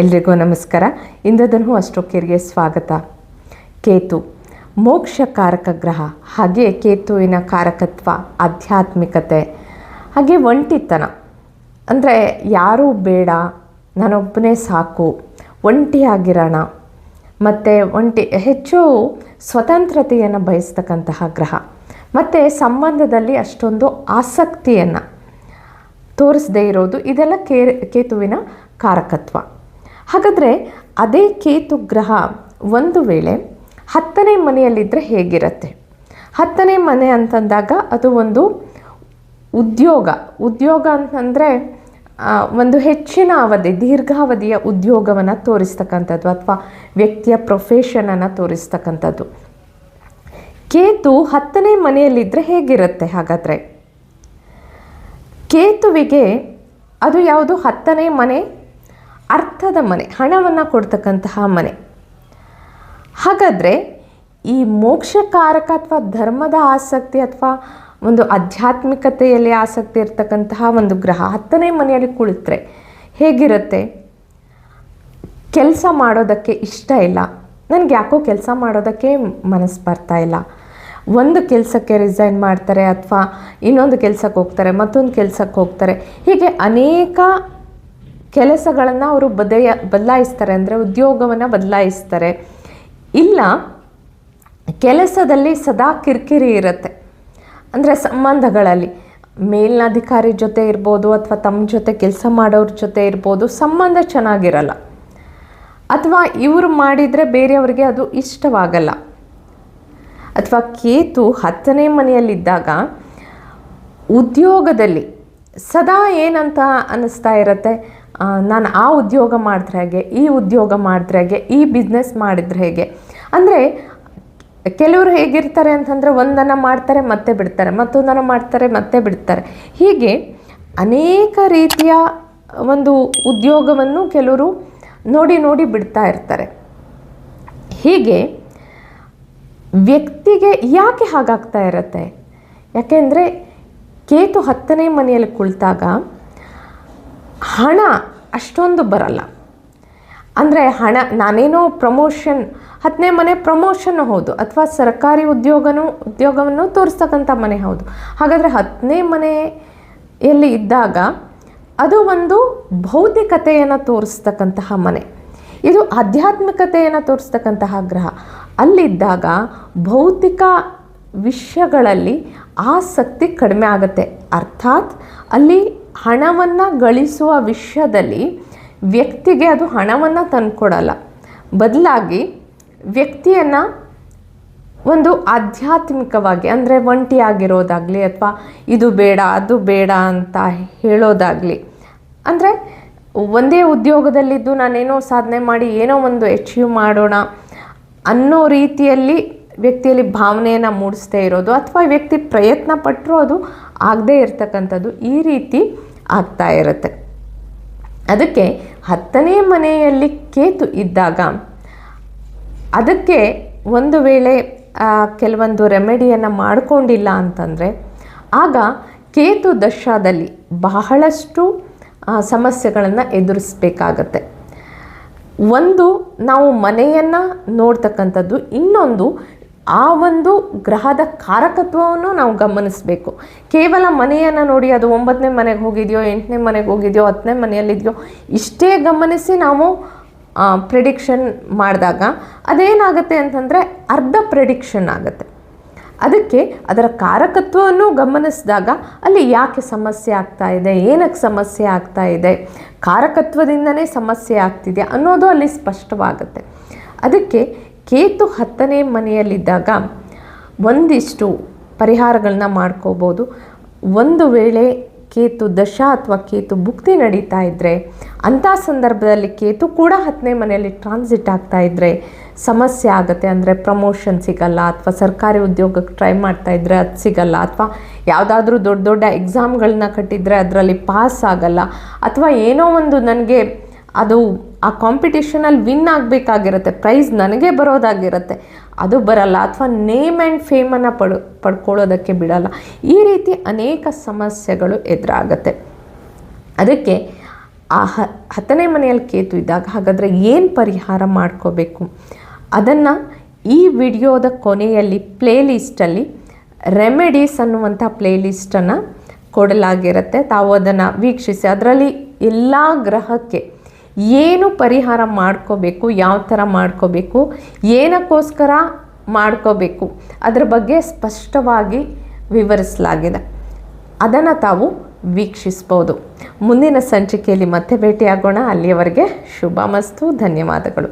ಎಲ್ರಿಗೂ ನಮಸ್ಕಾರ. ಇಂದ್ರಧನು ಅಷ್ಟೊಕ್ಕೇರಿಗೆ ಸ್ವಾಗತ. ಕೇತು, ಮೋಕ್ಷಕಾರಕ ಗ್ರಹ, ಹಾಗೆ ಕೇತುವಿನ ಕಾರಕತ್ವ, ಆಧ್ಯಾತ್ಮಿಕತೆ, ಹಾಗೆ ಒಂಟಿತನ. ಅಂದರೆ ಯಾರೂ ಬೇಡ, ನಾನೊಬ್ಬನೇ ಸಾಕು, ಒಂಟಿಯಾಗಿರೋಣ. ಮತ್ತು ಒಂಟಿ, ಹೆಚ್ಚು ಸ್ವತಂತ್ರತೆಯನ್ನು ಬಯಸ್ತಕ್ಕಂತಹ ಗ್ರಹ. ಮತ್ತು ಸಂಬಂಧದಲ್ಲಿ ಅಷ್ಟೊಂದು ಆಸಕ್ತಿಯನ್ನು ತೋರಿಸದೇ ಇರೋದು ಇದೆಲ್ಲ ಕೇತುವಿನ ಕಾರಕತ್ವ. ಹಾಗಾದರೆ ಅದೇ ಕೇತು ಗ್ರಹ ಒಂದು ವೇಳೆ ಹತ್ತನೇ ಮನೆಯಲ್ಲಿದ್ದರೆ ಹೇಗಿರುತ್ತೆ? ಹತ್ತನೇ ಮನೆ ಅಂತಂದಾಗ ಅದು ಒಂದು ಉದ್ಯೋಗ. ಉದ್ಯೋಗ ಅಂತಂದರೆ ಒಂದು ಹೆಚ್ಚಿನ ಅವಧಿ, ದೀರ್ಘಾವಧಿಯ ಉದ್ಯೋಗವನ್ನು ತೋರಿಸ್ತಕ್ಕಂಥದ್ದು ಅಥವಾ ವ್ಯಕ್ತಿಯ ಪ್ರೊಫೆಷನನ್ನು ತೋರಿಸ್ತಕ್ಕಂಥದ್ದು. ಕೇತು ಹತ್ತನೇ ಮನೆಯಲ್ಲಿದ್ದರೆ ಹೇಗಿರುತ್ತೆ ಹಾಗಾದರೆ? ಕೇತುವಿಗೆ ಅದು ಯಾವುದು? ಹತ್ತನೇ ಮನೆ ಅರ್ಥದ ಮನೆ, ಹಣವನ್ನು ಕೊಡ್ತಕ್ಕಂತಹ ಮನೆ. ಹಾಗಾದರೆ ಈ ಮೋಕ್ಷಕಾರಕ ಅಥವಾ ಧರ್ಮದ ಆಸಕ್ತಿ ಅಥವಾ ಒಂದು ಆಧ್ಯಾತ್ಮಿಕತೆಯಲ್ಲಿ ಆಸಕ್ತಿ ಇರ್ತಕ್ಕಂತಹ ಒಂದು ಗ್ರಹ ಹತ್ತನೇ ಮನೆಯಲ್ಲಿ ಕುಳಿತರೆ ಹೇಗಿರುತ್ತೆ? ಕೆಲಸ ಮಾಡೋದಕ್ಕೆ ಇಷ್ಟ ಇಲ್ಲ. ನನಗೆ ಯಾಕೋ ಕೆಲಸ ಮಾಡೋದಕ್ಕೆ ಮನಸ್ಸು ಬರ್ತಾ ಇಲ್ಲ. ಒಂದು ಕೆಲಸಕ್ಕೆ ರಿಸೈನ್ ಮಾಡ್ತಾರೆ ಅಥವಾ ಇನ್ನೊಂದು ಕೆಲಸಕ್ಕೆ ಹೋಗ್ತಾರೆ, ಮತ್ತೊಂದು ಕೆಲಸಕ್ಕೆ ಹೋಗ್ತಾರೆ. ಹೀಗೆ ಅನೇಕ ಕೆಲಸಗಳನ್ನು ಅವರು ಬದಯ, ಬದಲಾಯಿಸ್ತಾರೆ ಅಂದರೆ ಉದ್ಯೋಗವನ್ನು ಬದಲಾಯಿಸ್ತಾರೆ. ಇಲ್ಲ, ಕೆಲಸದಲ್ಲಿ ಸದಾ ಕಿರಿಕಿರಿ ಇರುತ್ತೆ. ಅಂದರೆ ಸಂಬಂಧಗಳಲ್ಲಿ. ಮೇಲ್ನಾಧಿಕಾರಿ ಜೊತೆ ಇರ್ಬೋದು ಅಥವಾ ತಮ್ಮ ಜೊತೆ ಕೆಲಸ ಮಾಡೋರ ಜೊತೆ ಇರ್ಬೋದು, ಸಂಬಂಧ ಚೆನ್ನಾಗಿರಲ್ಲ. ಅಥವಾ ಇವರು ಮಾಡಿದರೆ ಬೇರೆಯವರಿಗೆ ಅದು ಇಷ್ಟವಾಗಲ್ಲ. ಅಥವಾ ಕೇತು ಹತ್ತನೇ ಮನೆಯಲ್ಲಿದ್ದಾಗ ಉದ್ಯೋಗದಲ್ಲಿ ಸದಾ ಏನಂತ ಅನ್ನಿಸ್ತಾ ಇರುತ್ತೆ? ನಾನು ಆ ಉದ್ಯೋಗ ಮಾಡಿದ್ರೆ ಹೇಗೆ, ಈ ಉದ್ಯೋಗ ಮಾಡಿದ್ರೆ ಹೇಗೆ, ಈ ಬಿಸ್ನೆಸ್ ಮಾಡಿದ್ರೆ ಹೇಗೆ? ಅಂದರೆ ಕೆಲವರು ಹೇಗಿರ್ತಾರೆ ಅಂತಂದರೆ ಒಂದನ್ನು ಮಾಡ್ತಾರೆ, ಮತ್ತೆ ಬಿಡ್ತಾರೆ, ಮತ್ತೊಂದನ್ನು ಮಾಡ್ತಾರೆ, ಮತ್ತೆ ಬಿಡ್ತಾರೆ. ಹೀಗೆ ಅನೇಕ ರೀತಿಯ ಒಂದು ಉದ್ಯೋಗವನ್ನು ಕೆಲವರು ನೋಡಿ ನೋಡಿ ಬಿಡ್ತಾ ಇರ್ತಾರೆ. ಹೀಗೆ ವ್ಯಕ್ತಿಗೆ ಯಾಕೆ ಹಾಗಾಗ್ತಾ ಇರುತ್ತೆ? ಯಾಕೆಂದರೆ ಕೇತು ಹತ್ತನೇ ಮನೆಯಲ್ಲಿ ಕುಳಿತಾಗ ಹಣ ಅಷ್ಟೊಂದು ಬರಲ್ಲ. ಅಂದರೆ ಹಣ, ನಾನೇನೋ ಪ್ರಮೋಷನ್ ಹತ್ತನೇ ಮನೆ ಪ್ರಮೋಷನ್ ಹೌದು, ಅಥವಾ ಸರ್ಕಾರಿ ಉದ್ಯೋಗನೂ, ಉದ್ಯೋಗವನ್ನು ತೋರಿಸ್ತಕ್ಕಂಥ ಮನೆ ಹೌದು. ಹಾಗಾದರೆ ಹತ್ತನೇ ಮನೆಯಲ್ಲಿ ಇದ್ದಾಗ ಅದು ಒಂದು ಭೌತಿಕತೆಯನ್ನು ತೋರಿಸ್ತಕ್ಕಂತಹ ಮನೆ. ಇದು ಆಧ್ಯಾತ್ಮಿಕತೆಯನ್ನು ತೋರಿಸ್ತಕ್ಕಂತಹ ಗ್ರಹ. ಅಲ್ಲಿದ್ದಾಗ ಭೌತಿಕ ವಿಷಯಗಳಲ್ಲಿ ಆಸಕ್ತಿ ಕಡಿಮೆ ಆಗುತ್ತೆ. ಅರ್ಥಾತ್ ಅಲ್ಲಿ ಹಣವನ್ನು ಗಳಿಸುವ ವಿಷಯದಲ್ಲಿ ವ್ಯಕ್ತಿಗೆ ಅದು ಹಣವನ್ನು ತಂದುಕೊಡಲ್ಲ ಬದಲಾಗಿ ವ್ಯಕ್ತಿಯನ್ನು ಒಂದು ಆಧ್ಯಾತ್ಮಿಕವಾಗಿ ಅಂದರೆ ಒಂಟಿಯಾಗಿರೋದಾಗಲಿ ಅಥವಾ ಇದು ಬೇಡ, ಅದು ಬೇಡ ಅಂತ ಹೇಳೋದಾಗಲಿ. ಅಂದರೆ ಒಂದೇ ಉದ್ಯೋಗದಲ್ಲಿದ್ದು ನಾನೇನೋ ಸಾಧನೆ ಮಾಡಿ ಏನೋ ಒಂದು ಅಚೀವ್ ಮಾಡೋಣ ಅನ್ನೋ ರೀತಿಯಲ್ಲಿ ವ್ಯಕ್ತಿಯಲ್ಲಿ ಭಾವನೆಯನ್ನು ಮೂಡಿಸ್ತೇ ಇರೋದು ಅಥವಾ ವ್ಯಕ್ತಿ ಪ್ರಯತ್ನ ಪಟ್ಟರೂ ಅದು ಆಗದೇ ಇರತಕ್ಕಂಥದ್ದು ಈ ರೀತಿ ಆಗ್ತಾ ಇರುತ್ತೆ. ಅದಕ್ಕೆ ಹತ್ತನೇ ಮನೆಯಲ್ಲಿ ಕೇತು ಇದ್ದಾಗ ಅದಕ್ಕೆ ಒಂದು ವೇಳೆ ಕೆಲವೊಂದು ರೆಮೆಡಿಯನ್ನು ಮಾಡಿಕೊಂಡಿಲ್ಲ ಅಂತಂದರೆ ಆಗ ಕೇತು ದಶಾದಲ್ಲಿ ಬಹಳಷ್ಟು ಸಮಸ್ಯೆಗಳನ್ನು ಎದುರಿಸಬೇಕಾಗತ್ತೆ. ಒಂದು, ನಾವು ಮನೆಯನ್ನು ನೋಡ್ತಕ್ಕಂಥದ್ದು, ಇನ್ನೊಂದು ಆ ಒಂದು ಗ್ರಹದ ಕಾರಕತ್ವವನ್ನು ನಾವು ಗಮನಿಸಬೇಕು. ಕೇವಲ ಮನೆಯನ್ನು ನೋಡಿ ಅದು ಒಂಬತ್ತನೇ ಮನೆಗೆ ಹೋಗಿದೆಯೋ, ಎಂಟನೇ ಮನೆಗೆ ಹೋಗಿದೆಯೋ, ಹತ್ತನೇ ಮನೆಯಲ್ಲಿದೆಯೋ, ಇಷ್ಟೇ ಗಮನಿಸಿ ನಾವು ಪ್ರಿಡಿಕ್ಷನ್ ಮಾಡಿದಾಗ ಅದೇನಾಗುತ್ತೆ ಅಂತಂದರೆ ಅರ್ಧ ಪ್ರಿಡಿಕ್ಷನ್ ಆಗುತ್ತೆ. ಅದಕ್ಕೆ ಅದರ ಕಾರಕತ್ವವನ್ನು ಗಮನಿಸಿದಾಗ ಅಲ್ಲಿ ಯಾಕೆ ಸಮಸ್ಯೆ ಆಗ್ತಾ ಇದೆ, ಏನಕ್ಕೆ ಸಮಸ್ಯೆ ಆಗ್ತಾ ಇದೆ, ಕಾರಕತ್ವದಿಂದನೇ ಸಮಸ್ಯೆ ಆಗ್ತಿದೆ ಅನ್ನೋದು ಅಲ್ಲಿ ಸ್ಪಷ್ಟವಾಗುತ್ತೆ. ಅದಕ್ಕೆ ಕೇತು ಹತ್ತನೇ ಮನೆಯಲ್ಲಿದ್ದಾಗ ಒಂದಿಷ್ಟು ಪರಿಹಾರಗಳನ್ನ ಮಾಡ್ಕೋಬೋದು. ಒಂದು ವೇಳೆ ಕೇತು ದಶ ಅಥವಾ ಕೇತು ಭುಕ್ತಿ ನಡೀತಾ ಇದ್ದರೆ ಅಂಥ ಸಂದರ್ಭದಲ್ಲಿ ಕೇತು ಕೂಡ ಹತ್ತನೇ ಮನೆಯಲ್ಲಿ ಟ್ರಾನ್ಸಿಟ್ ಆಗ್ತಾ ಇದ್ದರೆ ಸಮಸ್ಯೆ ಆಗುತ್ತೆ. ಅಂದರೆ ಪ್ರಮೋಷನ್ ಸಿಗಲ್ಲ ಅಥವಾ ಸರ್ಕಾರಿ ಉದ್ಯೋಗಕ್ಕೆ ಟ್ರೈ ಮಾಡ್ತಾ ಇದ್ದರೆ ಅದು ಸಿಗಲ್ಲ ಅಥವಾ ಯಾವುದಾದ್ರೂ ದೊಡ್ಡ ದೊಡ್ಡ ಎಕ್ಸಾಮ್ಗಳನ್ನ ಕಟ್ಟಿದರೆ ಅದರಲ್ಲಿ ಪಾಸ್ ಆಗಲ್ಲ. ಅಥವಾ ಏನೋ ಒಂದು ನನಗೆ ಅದು ಆ ಕಾಂಪಿಟೇಷನಲ್ಲಿ ವಿನ್ ಆಗಬೇಕಾಗಿರುತ್ತೆ ಪ್ರೈಸ್ ನನಗೆ ಬರೋದಾಗಿರುತ್ತೆ. ಅದು ಬರಲ್ಲ, ಅಥವಾ ನೇಮ್ ಆ್ಯಂಡ್ ಫೇಮನ್ನು ಪಡ್, ಪಡ್ಕೊಳ್ಳೋದಕ್ಕೆ ಬಿಡಲ್ಲ. ಈ ರೀತಿ ಅನೇಕ ಸಮಸ್ಯೆಗಳು ಎದುರಾಗುತ್ತೆ. ಅದಕ್ಕೆ ಆ ಹತ್ತನೇ ಮನೆಯಲ್ಲಿ ಕೇತು ಇದ್ದಾಗ ಹಾಗಾದರೆ ಏನು ಪರಿಹಾರ ಮಾಡ್ಕೋಬೇಕು? ಅದನ್ನು ಈ ವಿಡಿಯೋದ ಕೊನೆಯಲ್ಲಿ ಪ್ಲೇಲಿಸ್ಟಲ್ಲಿ ರೆಮಿಡೀಸ್ ಅನ್ನುವಂಥ ಪ್ಲೇಲಿಸ್ಟನ್ನು ಕೊಡಲಾಗಿರುತ್ತೆ. ತಾವು ಅದನ್ನು ವೀಕ್ಷಿಸಿ, ಅದರಲ್ಲಿ ಎಲ್ಲ ಗ್ರಹಕ್ಕೆ ಏನು ಪರಿಹಾರ ಮಾಡ್ಕೋಬೇಕು, ಯಾವ ಥರ ಮಾಡ್ಕೋಬೇಕು, ಏನಕ್ಕೋಸ್ಕರ ಮಾಡ್ಕೋಬೇಕು, ಅದರ ಬಗ್ಗೆ ಸ್ಪಷ್ಟವಾಗಿ ವಿವರಿಸಲಾಗಿದೆ. ಅದನ್ನು ತಾವು ವೀಕ್ಷಿಸ್ಬೋದು. ಮುಂದಿನ ಸಂಚಿಕೆಯಲ್ಲಿ ಮತ್ತೆ ಭೇಟಿಯಾಗೋಣ. ಅಲ್ಲಿಯವರೆಗೆ ಶುಭ ಮಸ್ತು ಧನ್ಯವಾದಗಳು.